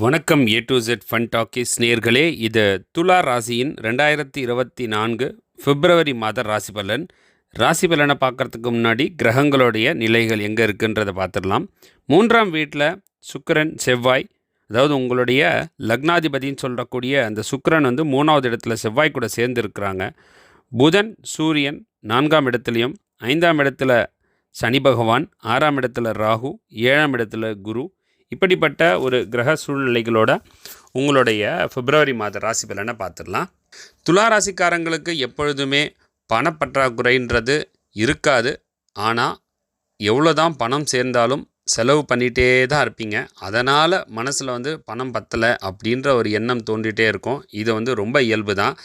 வணக்கம் A to Z fun talkies நேர்களே இது துலா ராசியின் ரெண்டாயிரத்தி இருபத்தி நான்கு பிப்ரவரி மாத ராசி பலன் ராசி பலனை பார்க்கறதுக்கு முன்னாடி கிரகங்களுடைய நிலைகள் எங்கே இருக்குன்றதை பார்த்துடலாம். மூன்றாம் வீட்டில் சுக்கிரன் செவ்வாய். அதாவது உங்களுடைய லக்னாதிபதின்னு சொல்லக்கூடிய அந்த சுக்கிரன் வந்து மூணாவது இடத்துல செவ்வாய் கூட சேர்ந்து இருக்கிறாங்க புதன் சூரியன் நான்காம் இடத்துலையும் ஐந்தாம் இடத்துல சனி பகவான் ஆறாம் இடத்துல ராகு ஏழாம் இடத்துல குரு இப்படிப்பட்ட ஒரு கிரக சூழ்நிலைகளோட உங்களுடைய பிப்ரவரி மாத ராசி பலனை பார்த்துடலாம். துலா ராசிக்காரங்களுக்கு எப்பொழுதுமே பணப்பற்றாக்குறைன்றது இருக்காது. ஆனால் எவ்வளோ தான் பணம் சேர்ந்தாலும் செலவு பண்ணிகிட்டே தான் இருப்பீங்க. அதனால் மனசில் வந்து பணம் பத்தலை அப்படின்ற ஒரு எண்ணம் தோண்டிகிட்டே இருக்கும். இது வந்து ரொம்ப இயல்பு தான்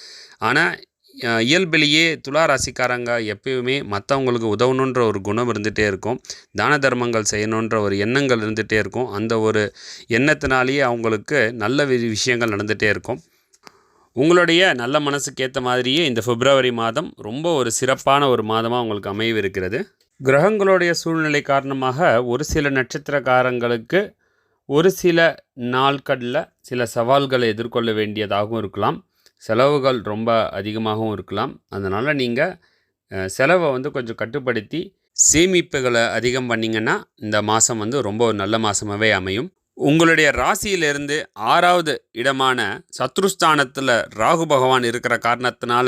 ஆனால் இயல்பிலேயே துலா ராசிக்காரங்க எப்பயுமே மற்றவங்களுக்கு உதவணுன்ற ஒரு குணம் இருந்துகிட்டே இருக்கும். தான தர்மங்கள் செய்யணுன்ற ஒரு எண்ணங்கள் இருந்துகிட்டே இருக்கும். அந்த ஒரு எண்ணத்தினாலேயே அவங்களுக்கு நல்ல வி- விஷயங்கள் நடந்துகிட்டே இருக்கும். உங்களுடைய நல்ல மனசுக்கு ஏற்ற மாதிரியே இந்த பிப்ரவரி மாதம் ரொம்ப ஒரு சிறப்பான ஒரு மாதமாக உங்களுக்கு அமையவிருக்கிறது. கிரகங்களுடைய சூழ்நிலை காரணமாக ஒரு சில நட்சத்திரக்காரங்களுக்கு ஒரு சில நாட்களில் சில சவால்களை எதிர்கொள்ள வேண்டியதாகவும் இருக்கலாம். செலவுகள் ரொம்ப அதிகமாகவும் இருக்கலாம். அதனால் நீங்கள் செலவை வந்து கொஞ்சம் கட்டுப்படுத்தி சேமிப்புகளை அதிகம் பண்ணிங்கன்னா இந்த மாதம் வந்து ரொம்ப ஒரு நல்ல மாதமாகவே அமையும். உங்களுடைய ராசியிலிருந்து ஆறாவது இடமான சத்ருஸ்தானத்தில் ராகு பகவான் இருக்கிற காரணத்தினால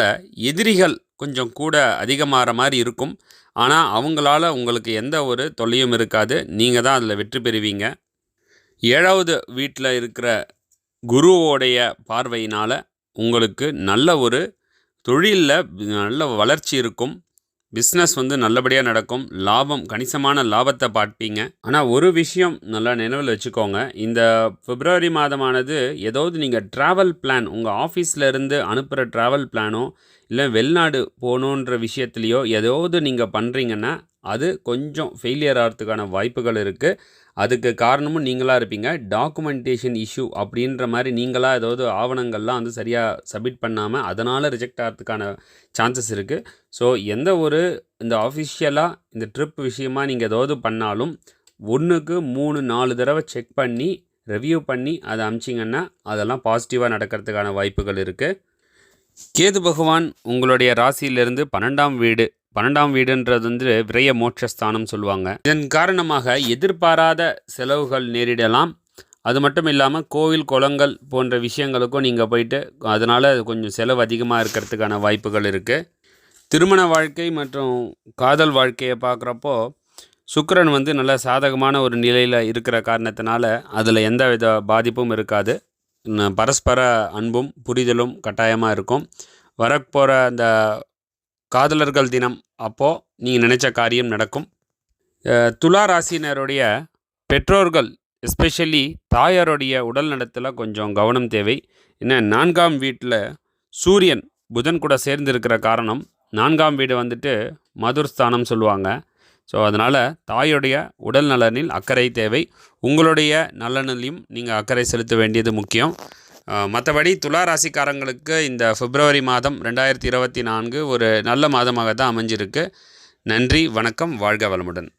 எதிரிகள் கொஞ்சம் கூட அதிகமாகிற மாதிரி இருக்கும். ஆனால் அவங்களால உங்களுக்கு எந்த ஒரு தொல்லையும் இருக்காது. நீங்கள் தான் அதில் வெற்றி பெறுவீங்க. ஏழாவது வீட்டில் இருக்கிற குருவோடைய பார்வையினால் உங்களுக்கு நல்ல ஒரு தொழிலில் நல்ல வளர்ச்சி இருக்கும். பிஸ்னஸ் வந்து நல்லபடியாக நடக்கும். லாபம் கணிசமான லாபத்தை பார்ப்பீங்க. ஆனால் ஒரு விஷயம் நல்லா நினைவில் வச்சுக்கோங்க. இந்த பிப்ரவரி மாதமானது ஏதாவது நீங்கள் ட்ராவல் பிளான் உங்கள் ஆஃபீஸில் இருந்து அனுப்புகிற ட்ராவல் பிளானோ இல்லை வெளிநாடு போகணுன்ற விஷயத்துலையோ ஏதாவது நீங்கள் பண்ணுறீங்கன்னா அது கொஞ்சம் ஃபெயிலியர் ஆகிறதுக்கான வாய்ப்புகள் இருக்குது அதுக்கு காரணமும் நீங்களாக இருப்பீங்க. டாக்குமெண்டேஷன் இஷ்யூ அப்படின்ற மாதிரி நீங்களாக ஏதாவது ஆவணங்கள்லாம் வந்து சரியாக சப்மிட் பண்ணாமல் அதனால் ரிஜெக்ட் ஆகிறதுக்கான சான்சஸ் இருக்குது ஸோ எந்த ஒரு இந்த ஆஃபிஷியலாக இந்த ட்ரிப் விஷயமாக நீங்கள் ஏதாவது பண்ணாலும் ஒன்றுக்கு மூணு நாலு தடவை செக் பண்ணி ரிவ்யூ பண்ணி அதை அமிச்சிங்கன்னா அதெல்லாம் பாசிட்டிவாக நடக்கிறதுக்கான வாய்ப்புகள் இருக்குது கேது பகவான் உங்களுடைய ராசியிலிருந்து பன்னெண்டாம் வீடு பன்னெண்டாம் வீடுன்றது வந்து விரைய மோட்சஸ்தானம் சொல்லுவாங்க. இதன் காரணமாக எதிர்பாராத செலவுகள் நேரிடலாம். அது மட்டும் இல்லாமல் கோவில் குளங்கள் போன்ற விஷயங்களுக்கும் நீங்கள் போயிட்டு அதனால் கொஞ்சம் செலவு அதிகமாக இருக்கிறதுக்கான வாய்ப்புகள் இருக்குது திருமண வாழ்க்கை மற்றும் காதல் வாழ்க்கையை பார்க்குறப்போ சுக்கரன் வந்து நல்ல சாதகமான ஒரு நிலையில் இருக்கிற காரணத்தினால அதில் எந்த வித பாதிப்பும் இருக்காது. பரஸ்பர அன்பும் புரிதலும் கட்டாயமாக இருக்கும். வரப்போகிற அந்த காதலர்கள் தினம். அப்போது நீங்கள் நினச்ச காரியம் நடக்கும். துலா ராசினருடைய பெற்றோர்கள் எஸ்பெஷலி தாயாருடைய உடல் நலத்தில் கொஞ்சம் கவனம் தேவை. ஏன்னா நான்காம் வீட்டில் சூரியன் புதன் கூட சேர்ந்து இருக்கிற காரணம் நான்காம் வீடு வந்துட்டு மதுர் ஸ்தானம் சொல்லுவாங்க. ஸோ அதனால் தாயுடைய உடல் நலனில் அக்கறை தேவை. உங்களுடைய நலனிலையும் நீங்கள் அக்கறை செலுத்த வேண்டியது முக்கியம். மற்றபடி துலா ராசிக்காரங்களுக்கு இந்த பிப்ரவரி மாதம் ரெண்டாயிரத்தி இருபத்தி நான்கு ஒரு நல்ல மாதமாக தான் அமைஞ்சிருக்கு. நன்றி வணக்கம் வாழ்க வளமுடன்.